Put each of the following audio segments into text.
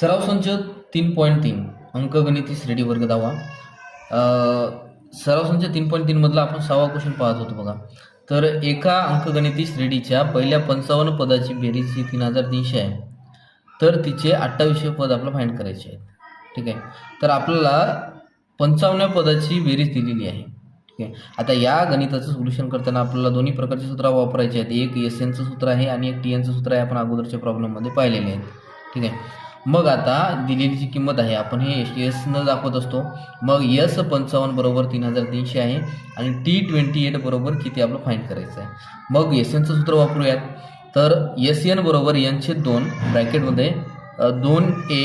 सराव संच तीन पॉईंट तीन अंकगणिती श्रेणी वर्ग दावा सराव संच तीन पॉईंट तीनमधला आपण सहावा क्वेश्चन पाहत होतो बघा. तर एका अंकगणिती श्रेणीच्या पहिल्या पंचावन्न पदाची बेरीज ही तीन हजार तीनशे आहे. तर तिचे अठ्ठावीसशे पद आपलं फाईंड करायचे आहेत. ठीक आहे? तर आपल्याला पंचावन्न पदाची बेरीज दिलेली आहे. ठीक आहे? आता या गणिताचं सोल्युशन करताना आपल्याला दोन्ही प्रकारचे सूत्र वापरायचे आहेत. एक एस एनचं सूत्र आहे आणि एक टी एनचं सूत्र आहे. आपण अगोदरच्या प्रॉब्लेममध्ये पाहिलेले आहेत. ठीक आहे? मग आता दिलेली जी किंमत आहे. आपण हे एस एसनं दाखवत असतो. मग यस पंचावन्न बरोबर तीन हजार तीनशे आहे आणि टी ट्वेंटी एट बरोबर किती आपलं फाईन करायचं आहे. मग एस एनचं सूत्र वापरूयात. तर एस एन बरोबर एनचे दोन ब्रॅकेटमध्ये दोन ए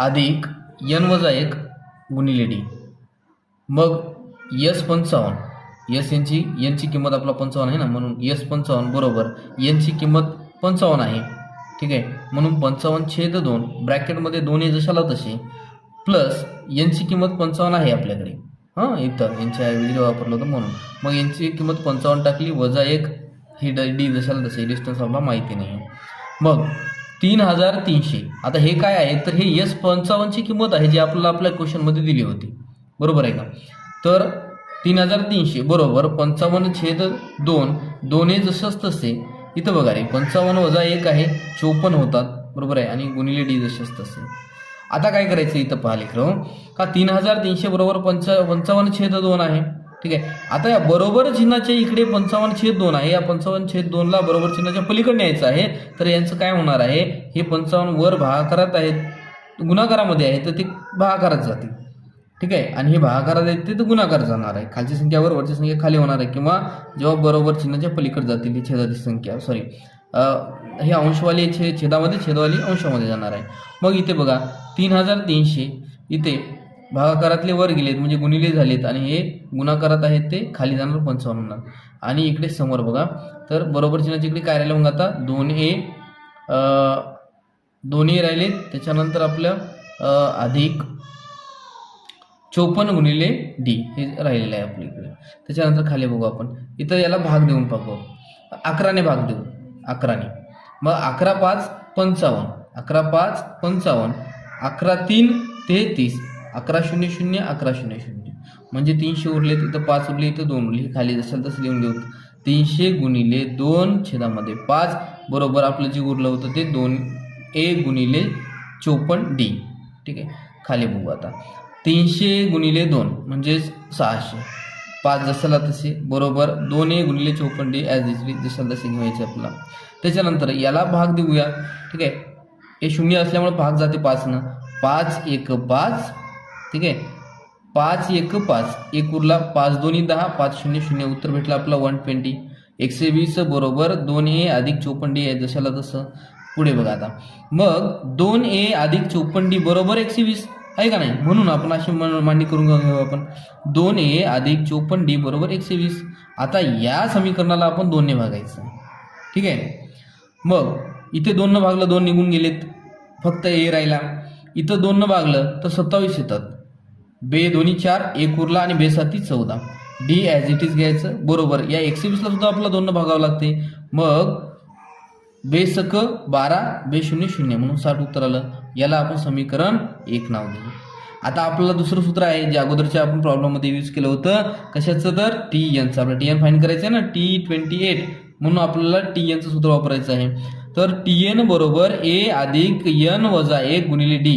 अधिक एन वजा एक गुणिले डी मग यस पंचावन्न यस यांची यांची किंमत आपला पंचावन्न आहे ना. म्हणून यस पंचावन्न बरोबर यांची किंमत पंचावन्न आहे. ठीक आहे? म्हणून पंचावन्न छेद दोन ब्रॅकेटमध्ये दोन्ही जशाला तसे प्लस यांची किंमत पंचावन्न आहे आपल्याकडे. हां इतर यांच्या ऐवजी वापरलं होतं म्हणून. मग यांची किंमत पंचावन्न टाकली वजा एक ही ड डी जशाला तसे डिस्टन्स आपल्याला माहिती नाही मग तीन हजार तीनशे. आता हे काय आहे? तर हे यस पंचावन्नची किंमत आहे जी आपल्याला आपल्या क्वेश्चनमध्ये दिली होती. बरोबर आहे का? तर तीन हजार तीनशे बरोबर पंचावन्न छेद दोन दोन्ही जसंच तसे. इथं बघा रे पंचावन्न वजा एक आहे चोपन्न होतात. बरोबर आहे? आणि गुणिले डी जशी असत असेल. आता काय करायचं इथं पहा लेकरं हो. का तीन हजार तीनशे बरोबर पंचा पंचावन्न छेद दोन आहे. ठीक आहे? आता या बरोबर चिन्हाच्या इकडे पंचावन्न छेद दोन आहे. या पंचावन्न छेद दोनला बरोबर चिन्हाच्या पलीकडे न्यायचं आहे. तर यांचं काय होणार आहे? हे पंचावन्न वर भागाकारात आहेत. गुणाकारामध्ये आहे तर ते भागाकारात जातील. ठीक आहे? आणि हे भागाकारात येते तर गुणाकार जाणार आहे. खालची संख्या वरवरची संख्या खाली होणार आहे. किंवा जेव्हा बरोबर चिन्हाच्या पलीकडे जातील ही छेदाची संख्या. सॉरी हे अंशवाली छे छेदामध्ये छेदवाली अंशामध्ये जाणार आहे. मग इथे बघा तीन हजार तीनशे. इथे भागाकारातले वर गेलेत म्हणजे गुणिले झालेत आणि हे गुणाकारात आहेत ते खाली जाणार पंचावन्न आणि इकडे समोर बघा तर बरोबर चिन्हाच्या इकडे काय राहिलं मग आता? दोन ए दोन्ही राहिलेत त्याच्यानंतर आपलं अधिक चोपन्न गुणिले डी हे राहिलेलं आहे आपल्या इकडे. त्याच्यानंतर खाली बघू आपण. इथं याला भाग देऊन पाहू. अकराने भाग देऊ. अकराने. मग अकरा पाच पंचावन्न. अकरा पाच पंचावन्न. अकरा तीन तेहतीस अकरा शून्य शून्य अकरा शून्य शून्य. म्हणजे तीनशे उरले तिथं पाच उरले इथं दोन उरले. खाली जसं तसं लिहून देऊ. तीनशे गुणिले दोन छेदामध्ये पाच. बरोबर आपलं जे उरलं होतं ते दोन ए गुणिले चोपन्न डी ठीक आहे? खाली बघू आता. तीनशे गुणिले दोन म्हणजेच सहाशे. पाच जसाला तसे बरोबर दोन ए गुणिले चौपन्न डी ॲज इज जसाला तसे घ्यायचे आपला त्याच्यानंतर याला भाग देऊया. ठीक आहे? हे शून्य असल्यामुळे भाग जाते पाचनं पाच एक पाच ठीक आहे? पाच एक पाच. एक उरला पाच दोन्ही दहा पाच शून्य शून्य. उत्तर भेटलं आपलं वन ट्वेंटी एकशे वीस बरोबर दोन ए अधिक चौपन्न डी आहे जशाला तसं. पुढे बघा आता. मग दोन ए अधिक चौपन्न डी बरोबर एकशे वीस. आहे का नाही? म्हणून आपण अशी मांडणी करून घेऊ आपण. दोन ए अधिक चोपन्न डी बरोबर एकशे वीस. आता या समीकरणाला आपण दोनने भागायचं. ठीक आहे? मग इथे दोननं भागलं दोन निघून गेलेत. फक्त ए राहिला. इथं दोननं भागलं तर सत्तावीस येतात. बे दोन्ही चार एक उरला आणि बे साती चौदा. डी ॲज इट इज घ्यायचं. बरोबर. या एकशे वीसला सुद्धा आपल्याला दोननं भागावं लागते. मग बेसक बारा बे शून्य शून्य. म्हणून साठ उत्तर आलं. याला आपण समीकरण एक नाव देऊ. आता आपल्याला दुसरं सूत्र आहे जे अगोदरच्या आपण प्रॉब्लेममध्ये यूज केलं होतं. कशाचं तर? टी एनचं आपलं टी एन फाईन करायचं आहे ना? टी ट्वेंटी एट म्हणून आपल्याला टी एनचं सूत्र वापरायचं आहे. तर टी एन बरोबर ए अधिक एन वजा एक गुणिले डी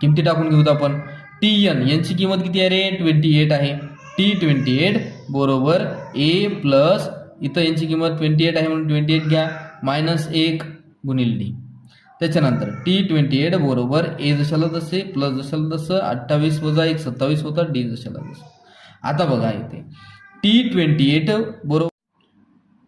किमती टाकून घेऊत आपण. टी एन यांची किंमत किती आहे रे? ट्वेंटी एट आहे. टी ट्वेंटी एट बरोबर ए प्लस इथं यांची किंमत ट्वेंटी एट आहे म्हणून ट्वेंटी एट घ्या. मायनस एक गुणिले डी त्याच्यानंतर टी ट्वेंटी एट बरोबर ए जशाला जसे प्लस जशाला तसं अठ्ठावीस वजा एक सत्तावीस होता डी जशाला जसं आता बघा इथे. टी ट्वेंटी एट बरोबर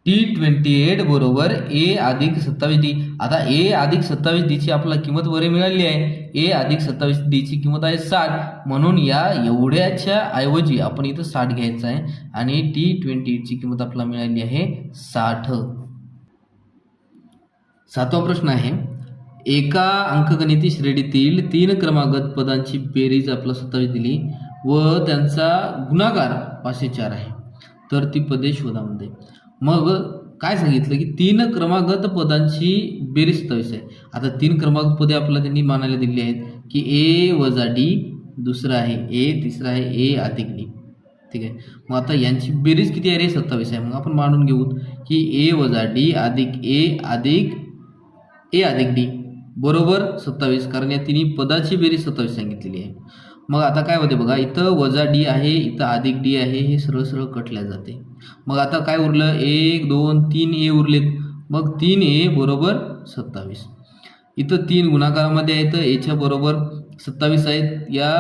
टी ट्वेंटी एट बरोबर ए अधिक सत्तावीस डी आता ए अधिक सत्तावीस डीची आपल्याला किंमत बरे मिळाली आहे. ए अधिक सत्तावीस डीची किंमत आहे साठ. म्हणून या एवढ्याच्या ऐवजी आपण इथं साठ घ्यायचं आहे आणि टी ट्वेंटी एटची किंमत आपल्याला मिळाली आहे साठ. सातवा प्रश्न आहे. एका अंकगणिती श्रेणीतील तीन क्रमागत पदांची बेरीज आपला सत्तावीस दिली व त्यांचा गुणाकार पाचशे चार आहे. तर ती पदे शोधामध्ये. मग काय सांगितलं की तीन क्रमागत पदांची बेरीज सत्तावीस आहे. आता तीन क्रमागत पदे आपल्याला त्यांनी मानायला दिली आहेत की ए वजा डी दुसरं आहे ए तिसरं आहे ए अधिक डी. ठीक आहे? मग आता यांची बेरीज किती आहे रे? सत्तावीस आहे. मग आपण मानून घेऊ की ए वजा डी अधिक ए अधिक ए अधिक डी. बरोबर सत्तावीस. कारण या तिन्ही पदाची बेरीज सत्तावीस सांगितलेली आहे. मग आता काय होते बघा इथं वजा डी आहे इथं अधिक डी आहे हे सरळ सरळ कटल्या जाते. मग आता काय उरलं? एक दोन तीन ए उरलेत. मग तीन ए बरोबर सत्तावीस. इथं तीन गुणाकारामध्ये आहेत एच्या बरोबर सत्तावीस आहेत. या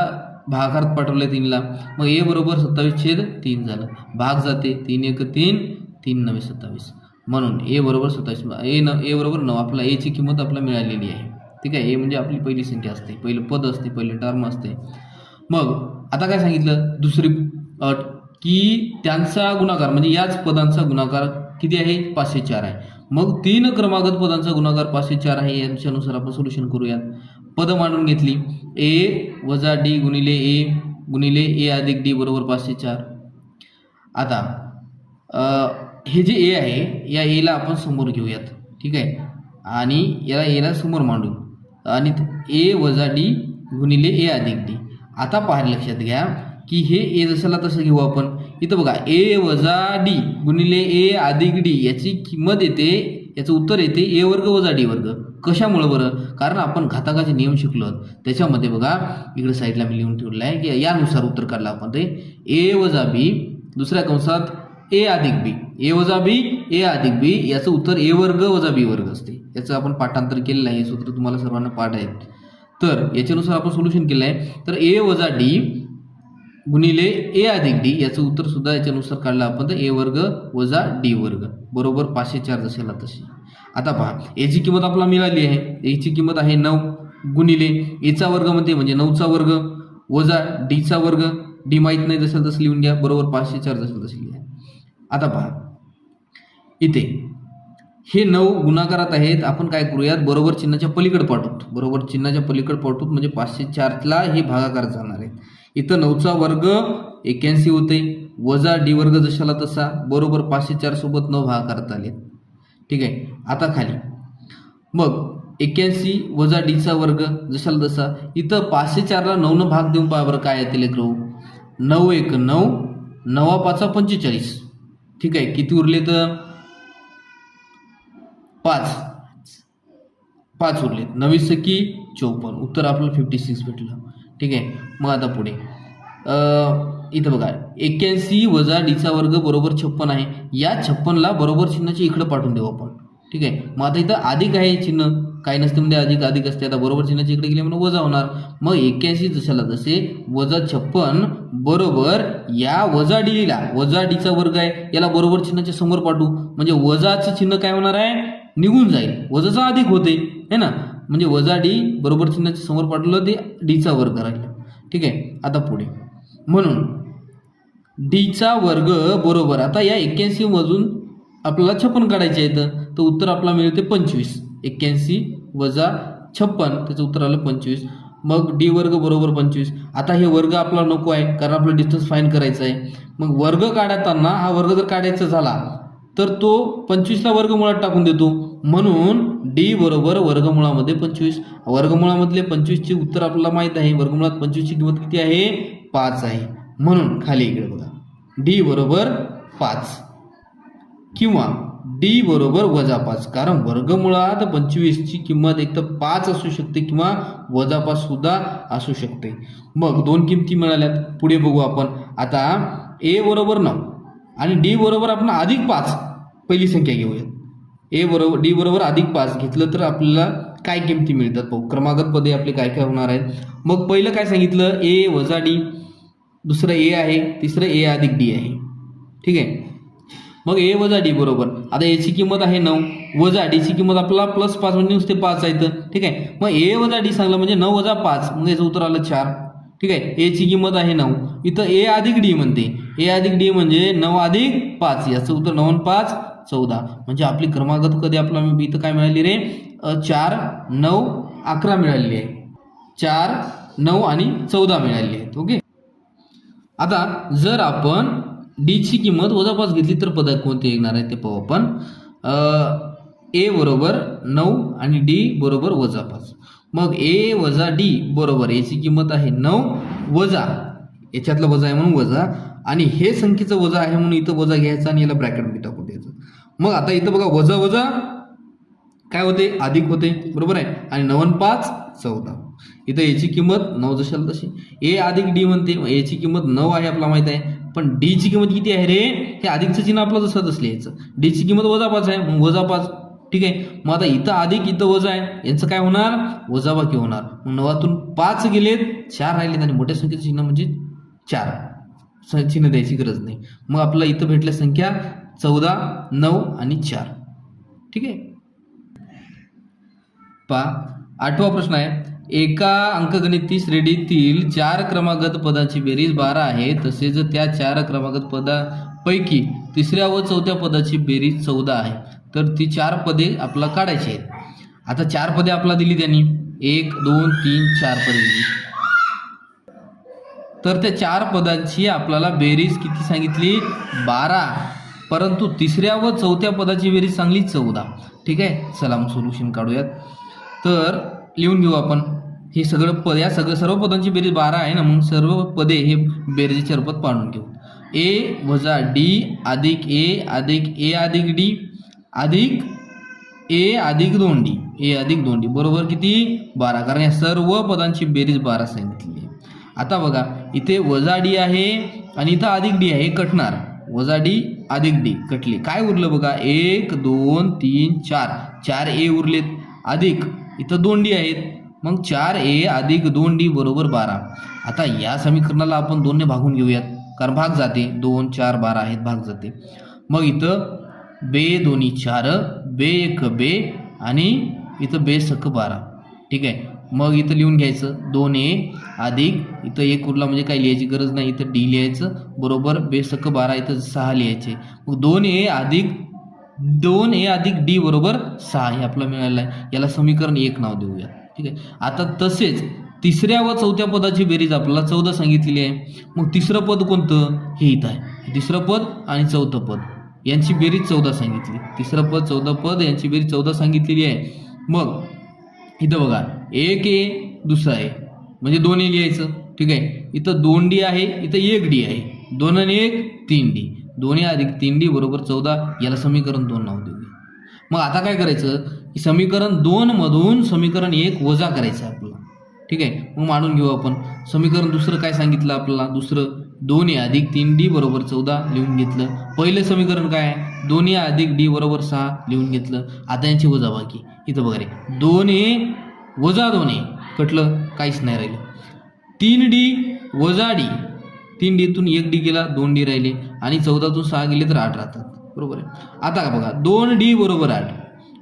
भागात पाठवलं तीनला. मग ए बरोबर सत्तावीस छेद तीन झालं. भाग जाते. तीन एक तीन तीन नवे सत्तावीस. म्हणून ए बरोबर सत्तावीस ए न ए बरोबर नऊ. आपला एची किंमत आपला मिळालेली आहे. ठीक आहे? ए म्हणजे आपली पहिली संख्या असते. पहिलं पद असते पहिलं टर्म असते. मग आता काय सांगितलं? दुसरी अट की त्यांचा गुणाकार म्हणजे याच पदांचा गुणाकार किती आहे? पाचशे चार आहे. मग तीन क्रमागत पदांचा गुणाकार पाचशे चार आहे. यांच्यानुसार आपण सोल्युशन करूयात. पद मांडून घेतली. ए वजा डी गुणिले ए गुणिले ए अधिक डी बरोबर पाचशे चार. आता हे जे ए आहे या एला आपण समोर घेऊयात. ठीक आहे? आणि याला एला समोर मांडू. आणि ए वजा डी गुणिले ए अधिक डी आता पाहायला लक्षात घ्या की हे ए जसाला तसं घेऊ आपण. इथं बघा ए वजा डी गुणिले ए अधिक डी याची किंमत येते याचं उत्तर येते ए वर्ग वजा डी वर्ग. कशामुळं बरं? कारण आपण घाताकाचे नियम शिकलो त्याच्यामध्ये बघा इकडे साईडला मी लिहून ठेवलेलं आहे की यानुसार उत्तर काढलं आपण ते. ए वजा बी दुसऱ्या कंसात ए अधिक बी. ए वजा बी ए अधिक बी याचं उत्तर ए वर्ग वजा बी वर्ग असते. याचं आपण पाठांतर केलेलं आहे हे सूत्र तुम्हाला सर्वांना पाठ आहेत तर याच्यानुसार आपण सोल्युशन केलं आहे. तर ए वजा डी गुणिले ए अधिक डी याचं उत्तर सुद्धा याच्यानुसार काढलं आपण तर ए वर्ग वजा डी वर्ग. बरोबर पाचशे चार जसेला तशी आता पहा याची किंमत आपल्याला मिळाली आहे. याची किंमत आहे नऊ गुणिले एचा वर्ग म्हणजे नऊचा वर्ग. वजा डीचा वर्ग. डी माहीत नाही जसं तसं लिहून घ्या. बरोबर पाचशे चार जसं तसं लिहा आता पहा. इथे. हे नऊ गुणाकारात आहेत. आपण काय करूयात? बरोबर चिन्हाच्या पलीकडे पाठवत बरोबर चिन्हाच्या पलीकडे पाठवत म्हणजे पाचशे चारला हे भागाकार जाणार आहेत. इथं नऊचा वर्ग एक्याऐंशी होते. वजा डी वर्ग जशाला तसा. बरोबर पाचशे चार सोबत नऊ भागाकारात आले. ठीक आहे. आता खाली. मग एक्याऐंशी वजा डीचा वर्ग जशाला तसा. इथं पाचशे चारला नऊनं भाग देऊन पहा बरं काय येतील लेकरू. नऊ एक नऊ. नवा पाचा पंचेचाळीस. ठीक आहे किती उरले तर? पाच. पाच उरलेत नवीस की चौपन्न. उत्तर आपलं फिफ्टी सिक्स भेटलं. ठीक आहे मग आता पुढे. इथं बघा. एक्क्याऐंशी वजा डीचा वर्ग बरोबर छप्पन आहे. या छप्पनला बरोबर चिन्हाची इकडं पाठवून देऊ आपण. ठीक आहे? मग आता इथं अधिक आहे चिन्ह. काही नसते म्हणजे अधिक अधिक असते. आता बरोबर चिन्हाची इकडे गेले म्हणून वजा होणार मग एक्क्याऐंशी जशाला जसे वजा छप्पन बरोबर या वजा डीला. वजा डीचा वर्ग आहे. याला बरोबर चिन्हाच्या समोर पाठवू. म्हणजे वजाचं चिन्ह काय होणार आहे? निघून जाईल. वजाचा अधिक होते. है ना? म्हणजे वजा डी बरोबर चिन्हाच्या समोर पाठवलं ते डीचा वर्ग राहील. ठीक आहे? आता पुढे. म्हणून डीचा वर्ग बरोबर. आता या एक्क्याऐंशी मधून आपल्याला छप्पन काढायचे आहेत. तर उत्तर आपला मिळते पंचवीस. एक्क्याऐंशी वजा छप्पन त्याचं उत्तर आलं पंचवीस. मग डी वर्ग बरोबर पंचवीस. आता हे वर्ग आपला नको आहे कारण आपलं डिस्टन्स फाईन करायचं आहे. मग वर्ग काढताना हा वर्ग जर काढायचा झाला तर तो पंचवीसला वर्गमुळात टाकून देतो. म्हणून डी बरोबर वर्गमुळामध्ये पंचवीस. वर्गमुळामधले पंचवीसचे उत्तर आपल्याला माहीत आहे. वर्गमुळात पंचवीसची किंमत किती आहे? पाच आहे. म्हणून खाली इकडे बघा. डी बरोबर पाच. किंवा डी बरोबर वजा पाच. कारण वर्गमुळात पंचवीसची किंमत एक तर पाच असू शकते किंवा वजा पाच सुद्धा असू शकते. मग दोन किमती मिळाल्यात. पुढे बघू आपण. आता ए बरोबर नऊ आणि डी बरोबर आपण अधिक पाच. पहिली संख्या घेऊयात ए बरोबर डी बरोबर अधिक पाच घेतलं तर आपल्याला काय किमती मिळतात पाहू. क्रमागत पदे आपले काय काय होणार आहेत. मग पहिलं काय सांगितलं? ए वजा डी. दुसरं ए आहे. तिसरं ए अधिक डी आहे. ठीक आहे? मग ए वजा डी बरोबर आता एची किंमत आहे नऊ. वजा डीची किंमत आपला प्लस पाच म्हणजे नुसते पाच आहे तर ठीक आहे? मग ए वजा डी सांगलं म्हणजे नऊ वजा पाच. म्हणजे याचं उत्तर आलं चार. ठीक आहे? एची किंमत आहे नऊ. इथं ए अधिक डी म्हणते. ए अधिक डी म्हणजे नऊ अधिक पाच. याचं उत्तर नऊ पाच चौदा. म्हणजे आपली क्रमागत कधी आपला इथं काय मिळाली रे? चार नऊ अकरा मिळालेली आहे. चार नऊ आणि चौदा मिळाली आहेत. ओके? आता जर आपण डीची किंमत वजा पाच घेतली तर पदक कोणते येणार आहे ते पाहू आपण. ए बरोबर नऊ आणि डी बरोबर वजा पाच मग ए वजा डी बरोबर याची किंमत आहे नऊ वजा. याच्यातलं वजा आहे म्हणून वजा. आणि हे संख्येचं वजा आहे म्हणून इथं वजा घ्यायचं आणि याला ब्रॅकेटमध्ये टाकून द्यायचं. मग आता इथं बघा वजा वजा काय होते? अधिक होते. बरोबर आहे? आणि नवन पाच चौदा. इथं याची किंमत नऊ जशाला तशी. ए अधिक डी म्हणते. मग याची किंमत नऊ आहे आपला माहीत आहे. पण डी ची किंमत किती आहे रे? हे अधिकचं चिन्ह आपलं जसं तसलं याचं डी ची किंमत वजा पाच आहे. मग वजा पाच ठीक आहे? मग आता इथं अधिक इथं वजा आहे. यांचं काय होणार? वजाबाकी होणार? मग नवातून पाच गेलेत चार राहिलेत आणि मोठ्या संख्येचं चिन्ह म्हणजे चार. चिन्ह द्यायची गरज नाही. मग आपल्याला इथं भेटल्या संख्या चौदा नऊ आणि चार. ठीक आहे? पा आठवा प्रश्न आहे. एका अंकगणिती श्रेणीतील चार क्रमागत पदाची बेरीज बारा आहे तसेच त्या चार क्रमागत पदापैकी तिसऱ्या व चौथ्या पदाची बेरीज चौदा आहे. तर ती चार पदे आपल्याला काढायची आहेत. आता चार पदे आपल्याला दिली त्यांनी. एक दोन तीन चार पदे दिली. तर त्या चार पदांची आपल्याला बेरीज किती सांगितली? बारा. परंतु तिसऱ्या व चौथ्या पदाची बेरीज सांगली चौदा. ठीक आहे? चला मग सोल्युशन काढूयात. तर लिहून घेऊ आपण. हे सगळं पद या सगळं सर्व पदांची बेरीज बारा आहे ना मग सर्व पदे हे बेरजेचे रूपात पाडून घेऊ. ए वजा डी अधिक ए अधिक ए अधिक डी अधिक ए अधिक दोन डी. ए अधिक दोन डी. बरोबर किती? बारा. कारण या सर्व पदांची बेरीज बारा सांगितली आहे. आता बघा इथे वजा डी आहे आणि इथं अधिक डी आहे. कटणार. वजा डी अधिक डी. कटली. काय उरलं बघा? एक दोन तीन चार. चार ए उरलेत. अधिक इथं दोन डी आहेत. मग चार ए अधिक दोन डी बरोबर बारा. आता या समीकरणाला आपण दोनने भागून घेऊयात. कारण भाग जाते. दोन चार बारा आहेत भाग जाते. मग इथं बे दोन्ही चार बे एक बे आणि इथं बे सक बारा. ठीक आहे? मग इथं लिहून घ्यायचं. दोन ए अधिक इथं एक उरला म्हणजे काही लिहायची गरज नाही. इथं डी लिहायचं. बरोबर बे सक बारा इथं सहा लिहायचे. मग दोन ए अधिक दोन ए अधिक डी बरोबर सहा हे आपलं मिळालं आहे. याला समीकरण एक नाव देऊया. ठीक आहे? आता तसेच तिसऱ्या व चौथ्या पदाची बेरीज आपल्याला चौदा सांगितलेली आहे. मग तिसरं पद कोणतं? हे इथं आहे. तिसरं पद आणि चौथं पद. यांची बेरीज चौदा सांगितली. तिसरं पद चौदा पद यांची बेरीज चौदा सांगितलेली आहे. मग इथं बघा. एक ए दुसरं आहे म्हणजे दोन ए लिहायचं. ठीक आहे? इथं दोन डी आहे इथं एक डी आहे. दोन आणि एक तीन डी. दोन्ही अधिक तीन डी बरोबर चौदा याला समीकरण दोन नाव देऊया मग आता काय करायचं? की समीकरण दोन मधून समीकरण एक वजा करायचं आहे आपल्याला. ठीक आहे? मग मांडून घेऊ आपण. समीकरण दुसरं काय सांगितलं आपल्याला? दुसरं दोन्ही अधिक तीन डी बरोबर चौदा लिहून घेतलं. पहिलं समीकरण काय? आहे दोन्ही अधिक डी बरोबर सहा लिहून घेतलं. आता यांची वजाबाकी. इथं बघा रे. दोन ए वजा दोन कटलं? काहीच नाही राहिलं. तीन डी वजा डी. तीन डीतून एक डी गेला दोन डी राहिले आणि चौदातून सहा गेले तर आठ राहतात. बरोबर आहे? आता का बघा दोन डी बरोबर आठ.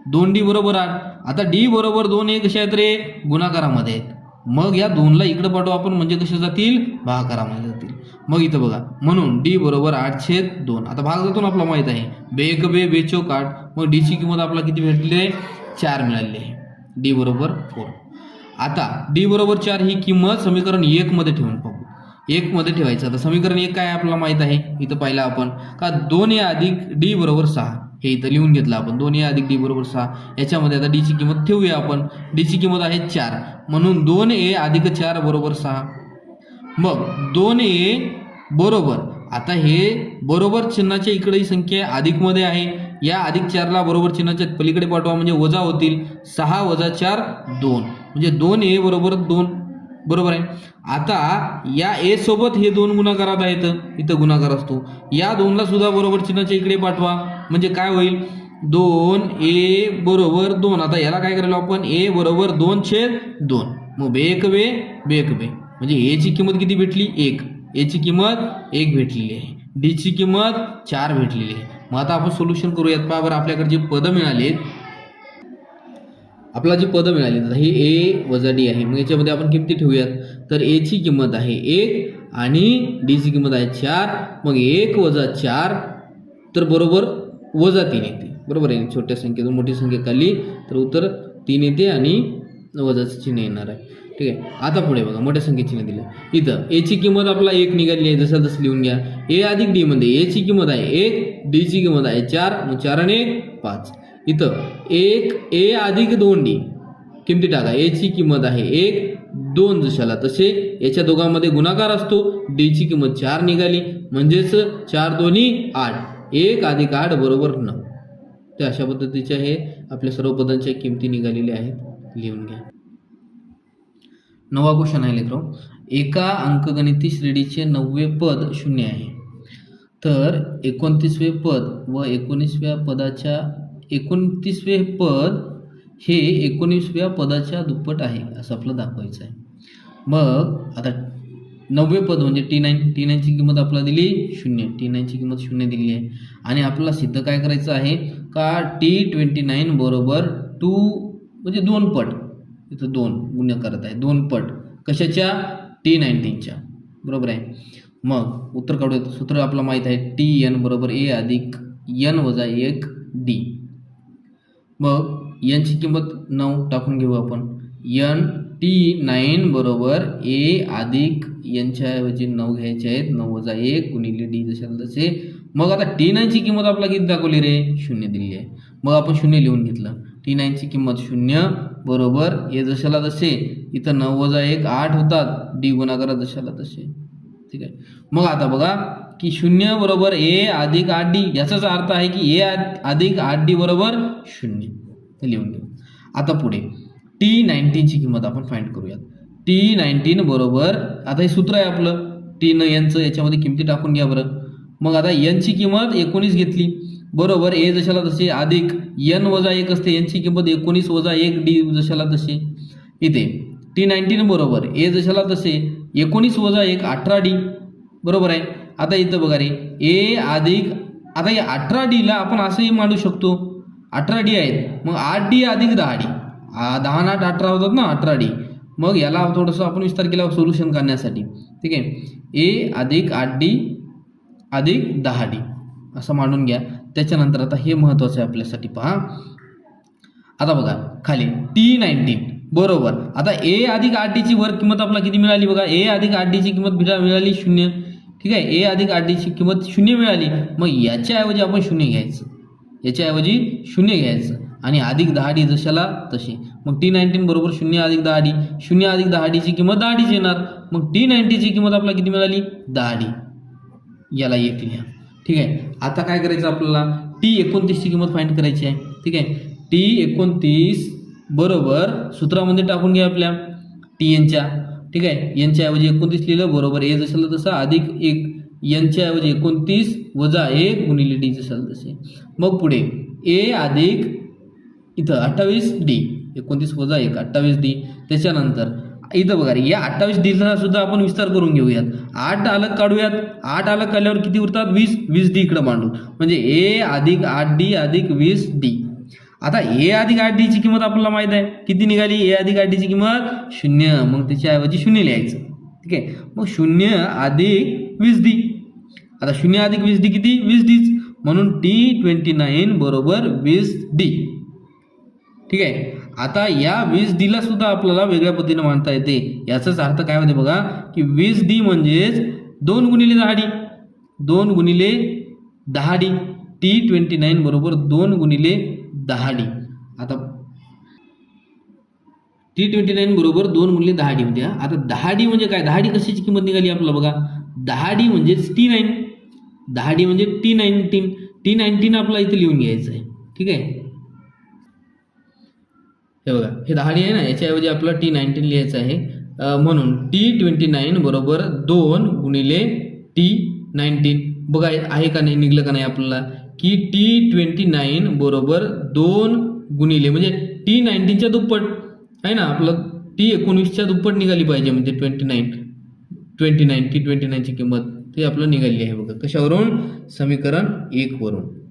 दोन डी बरोबर आठ. आता डी बरोबर दोन एक कशा आहेत रे? गुणाकारामध्ये आहेत. मग या दोनला इकडे पाठवू आपण म्हणजे कसे जातील? भागाकारामध्ये जातील. मग इथं बघा म्हणून डी बरोबर आठ छेद दोन. आता भाग जातो आपला माहीत आहे. बेक बे बेचोक आठ मग डीची किंमत आपल्याला किती भेटली आहे चार मिळाली आहे. डी बरोबर फोर. आता डी बरोबर चार ही किंमत समीकरण एकमध्ये ठेवून पाहू. एक मध्ये ठेवायचं. आता समीकरण एक काय आपल्याला माहीत आहे? इथं पाहिलं आपण. का दोन ए अधिक डी बरोबर सहा? हे इथं लिहून घेतलं आपण. दोन ए अधिक डी बरोबर सहा. याच्यामध्ये आता डीची किंमत ठेवूया आपण. डीची किंमत आहे चार. म्हणून दोन ए अधिक चार बरोबर सहा. मग दोन ए बरोबर. आता हे बरोबर चिन्हाच्या इकडे ही संख्या अधिकमध्ये आहे. या अधिक चारला बरोबर चिन्हाच्या पलीकडे पाठवा. म्हणजे वजा होतील. सहा वजा चार दोन. म्हणजे दोन ए बरोबर दोन. बरोबर आहे. आता या ए सोबत हे दोन गुणाकारात आहेत. इथं गुणाकार असतो. या दोनला सुद्धा बरोबर चिन्हाच्या इकडे पाठवा. म्हणजे काय होईल? दोन ए बरोबर दोन. आता याला काय करायला आपण? ए बरोबर दोन छेद दोन. मग बेक वे बे वे बे. म्हणजे एची किंमत किती भेटली? एक. एची किंमत एक भेटलेली आहे. डीची किंमत चार भेटलेली आहे. मग आता आपण सोल्युशन करूयात. पहा बरं आपल्याकडे जे पदं मिळाली आपला जी पदं मिळाली तर ही ए वजा डी आहे मग याच्यामध्ये आपण किमती ठेवूयात. तर एची किंमत आहे एक आणि डीची किंमत आहे चार मग एक वजा चार तर बरोबर वजा तीन येते. बरोबर आहे? छोट्या संख्येतून मोठी संख्या काढली तर उत्तर तीन येते आणि वजाचं चिन्ह येणार आहे. ठीक आहे? आता पुढे बघा मोठ्या संख्येत चिन्ह दिलं. इथं एची किंमत आपला एक निघाली आहे जसं तसं लिहून घ्या. ए अधिक डी मध्ये एची किंमत आहे एक डीची किंमत आहे चार मग चार आणि एक पाच. इथं एक ए अधिक दोन डी किमती टाका. एची किंमत आहे एक दोन जशाला तसे याच्या दोघांमध्ये गुणाकार असतो. डीची किंमत चार निघाली. म्हणजेच चार दोन्ही आठ. एक अधिक आठ बरोबर नऊ. तर अशा पद्धतीचे हे आपल्या सर्व पदांच्या किमती निघालेल्या आहेत. लिहून घ्या. नवा क्वेश्चन आहे लेकरो. एका अंकगणिती श्रेणीचे नववे पद शून्य आहे. तर एकोणतीसवे पद व एकोणीसव्या पदाच्या एकोणतीसवे पद हे एकोणीसव्या पदाच्या दुप्पट आहे असं आपलं दाखवायचं आहे. मग आता नववे पद म्हणजे टी नाईन टी नाईनची किंमत आपल्याला दिली शून्य. टी नाईनची किंमत शून्य दिली आहे. आणि आपल्याला सिद्ध काय करायचं आहे? का टी ट्वेंटी नाईन बरोबर टू म्हणजे दोन पट. इथं दोन गुन्हे करत आहे. दोन पट. कशाच्या? टी नाईन्टीनच्या बरोबर आहे. मग उत्तर काढूयात. सूत्र आपलं माहीत आहे. टी एन बरोबर ए अधिक एन वजा एक डी मग यांची किंमत नऊ टाकून घेऊ आपण. यन टी नाईन बरोबर ए अधिक यांच्याऐवजी नऊ घ्यायचे आहेत. नऊ वजा एक गुणिले डी जशाला तसे. मग आता टी नाईनची किंमत आपल्याला किती दाखवली रे? शून्य दिली आहे मग आपण शून्य लिहून घेतलं. टी नाईनची किंमत शून्य बरोबर ए जशाला तसे. इथं नऊ वजा एक आठ होतात. डी गुणाकारात जशाला तसे. ठीक आहे. मग आता बघा. की शून्य बरोबर ए अधिक आठ डी याचाच अर्थ आहे की ए अधिक आठ डी बरोबर शून्य. हे लिहून घेऊ. आता पुढे. टी नाईन्टीनची किंमत आपण फाईंड करूयात. टी नाईन्टीन बरोबर आता हे सूत्र आहे आपलं. टी न यांचं याच्यामध्ये किमती टाकून घ्या बरं. मग आता यांची किंमत एकोणीस घेतली. बरोबर ए जशाला तसे अधिक एन वजा एक असते यांची किंमत एकोणीस वजा एक डी जशाला तसे. इथे. टी नाईन्टीन बरोबर ए जशाला तसे एकोणीस वजा एक अठरा डी. बरोबर आहे. आता इथं बघा रे. ए अधिक आता या अठरा डीला आपण असंही मांडू शकतो. अठरा डी आहेत. मग आठ डी अधिक दहा डी दहा आणि आठ अठरा होतात ना अठरा डी मग याला थोडंसं आपण विस्तार केला सोल्युशन करण्यासाठी. ठीक आहे? ए अधिक आठ डी अधिक दहा डी असं मांडून घ्या. त्याच्यानंतर आता हे महत्त्वाचं आहे आपल्यासाठी पहा. आता बघा खाली. टी नाईन्टीन बरोबर. आता ए अधिक आठ डीची वर किंमत आपल्याला किती मिळाली बघा? ए अधिक आठ डीची किंमत मिळाली शून्य. ठीक आहे? ए अधिक आर डीची किंमत शून्य मिळाली मग याच्याऐवजी आपण शून्य घ्यायचं. याच्याऐवजी शून्य घ्यायचं. आणि अधिक दहा डी जशाला तशी. मग टी नाईन्टीन बरोबर शून्य अधिक दहा डी शून्य अधिक दहा डीची किंमत दहा डीची येणार. मग टी नाईन्टीची किंमत आपल्याला किती मिळाली? दहा डी याला एक लिहा. ठीक आहे? आता काय करायचं आपल्याला? टी एकोणतीसची किंमत फाईंड करायची आहे. ठीक आहे? टी एकोणतीस बरोबर सूत्रामध्ये टाकून घ्या आपल्या. टी एनच्या ठीक आहे? यांच्याऐवजी एकोणतीस लिहिलं बरोबर. ए जशाला तसं अधिक एक. यांच्याऐवजी एकोणतीस वजा एक गुणिले डी जशाला तसे. मग पुढे. ए अधिक इथं अठ्ठावीस डी. एकोणतीस वजा एक अठ्ठावीस डी. त्याच्यानंतर इथं बघा रे, या अठ्ठावीस डीचा सुद्धा आपण विस्तार करून घेऊयात. आठ अलग काढूयात. आठ अलग काढल्यावर किती उरतात? वीस. वीस डी इकडं मांडू म्हणजे ए अधिक आठ डी अधिक वीस डी. आता ए अधिक आठ डीची किंमत आपल्याला माहीत आहे. किती निघाली? ए अधिक आठ डीची किंमत शून्य. मग त्याच्याऐवजी शून्य लिहायचं. ठीक आहे? मग शून्य अधिक वीस डी आता शून्य अधिक वीस डी किती? वीस डीच म्हणून टी ट्वेंटी नाईन बरोबर वीस डी ठीक आहे? आता या वीस डीला सुद्धा आपल्याला वेगळ्या पद्धतीने मांडता येते. याचाच अर्थ काय होते बघा की वीस डी म्हणजेच दोन गुणिले दहा डी दोन गुणिले दहा डी टी ट्वेंटी नाईन बरोबर दोन गुणिले डी आता टी ट्वेंटी नाईन बरोबर दोन गुणिले दहा डी होत्या. आता दहा डी म्हणजे काय? दहा डी कशाची किंमत निघाली आपल्याला बघा? दहा डी म्हणजेच टी नाईन दहा डी म्हणजे टी नाईन्टीन टी नाईन्टीन आपल्याला इथे लिहून घ्यायचं आहे. ठीक आहे? हे बघा हे दहा डी आहे ना? याच्याऐवजी आपल्याला टी नाईन्टीन लिहायचं आहे. म्हणून टी ट्वेंटी नाईन बरोबर दोन गुणिले टी नाईन्टीन बघा आहे का नाही? निघलं का नाही आपल्याला? की टी ट्वेंटी नाईन बरोबर दोन गुणिले म्हणजे टी नाईन्टीनच्या दुप्पट आहे ना? आपलं टी एकोणवीसच्या दुप्पट निघाली पाहिजे म्हणजे twenty nine twenty nine T twenty नाईनची किंमत ते आपलं निघाली आहे बघा. कशावरून? समीकरण एकवरून